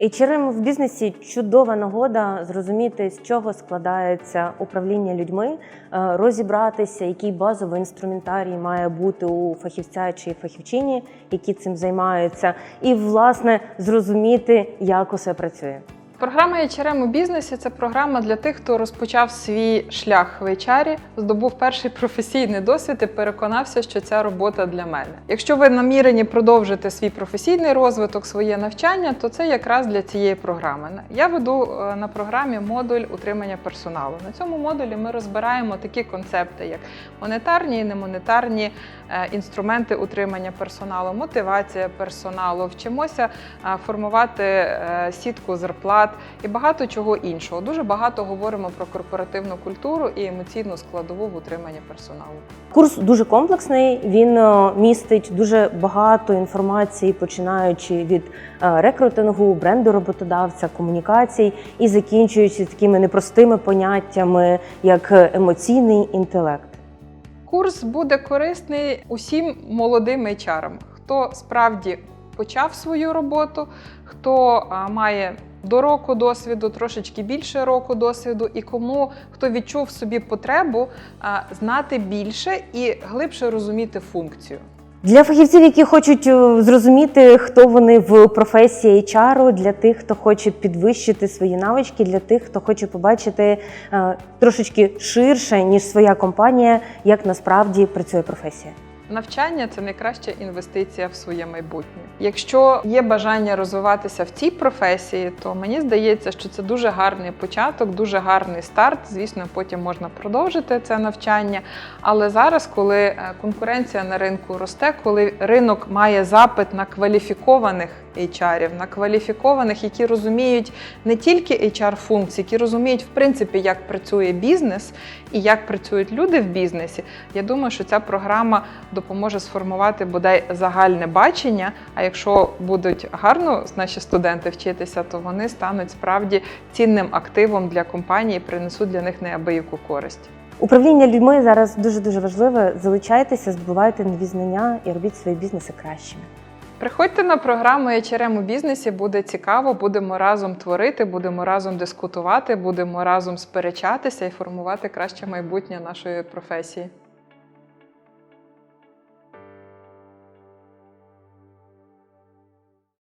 HRM в бізнесі чудова нагода зрозуміти, з чого складається управління людьми, е, розібратися, який базовий інструментарій має бути у фахівця чи фахівчині, які цим займаються, і власне зрозуміти, як усе працює. Програма HRM у бізнесі це програма для тих, хто розпочав свій шлях в HR, здобув перший професійний досвід і переконався, що ця робота для мене. Якщо ви намірені продовжити свій професійний розвиток, своє навчання, то це якраз для цієї програми. Я веду е, на програмі модуль утримання персоналу. На цьому модулі ми розбираємо такі концепти, як монетарні і немонетарні е, інструменти утримання персоналу, мотивація персоналу, вчимося е, формувати сітку зарплат і багато чого іншого. Дуже багато говоримо про корпоративну культуру і емоційну складову в утриманні персоналу. Курс дуже комплексний. Він е, містить дуже багато інформації, починаючи від е, рекрутингу, бренду роботодавця, комунікацій і закінчуючи такими непростими поняттями, як емоційний інтелект. Курс буде корисний усім молодим HR, хто справді почав свою роботу, хто має до року досвіду, трошечки більше року досвіду, і кому хто відчув собі потребу а, знати більше і глибше розуміти функцію. Для фахівців, які хочуть е, зрозуміти, хто вони в професії HR, для тих, хто хоче підвищити свої навички, для тих, хто хоче побачити е, трошечки ширше, ніж своя компанія, як насправді працює професія. Навчання це найкраща інвестиція в своє майбутнє. Якщо є бажання розвиватися в цій професії, то мені здається, що це дуже гарний початок, дуже гарний старт. Звісно, потім можна продовжити це навчання. Але зараз, коли е, конкуренція на ринку росте, коли ринок має запит на кваліфікованих HR-ів, на кваліфікованих, які розуміють не тільки HR-функції, які розуміють в принципі, як працює бізнес і як працюють люди в бізнесі. Я думаю, що ця програма допоможе сформувати бодай загальне бачення. А якщо будуть гарно наші студенти вчитися, то вони стануть справді цінним активом для компанії, і принесуть для них неабияку користь. Управління людьми зараз дуже дуже важливе. Залучайтеся, здобувайте нові знання і робіть свої бізнеси кращими. Приходьте на програму HRM у бізнесі, буде цікаво, будемо разом творити, будемо разом дискутувати, будемо разом сперечатися і формувати краще майбутнє нашої професії.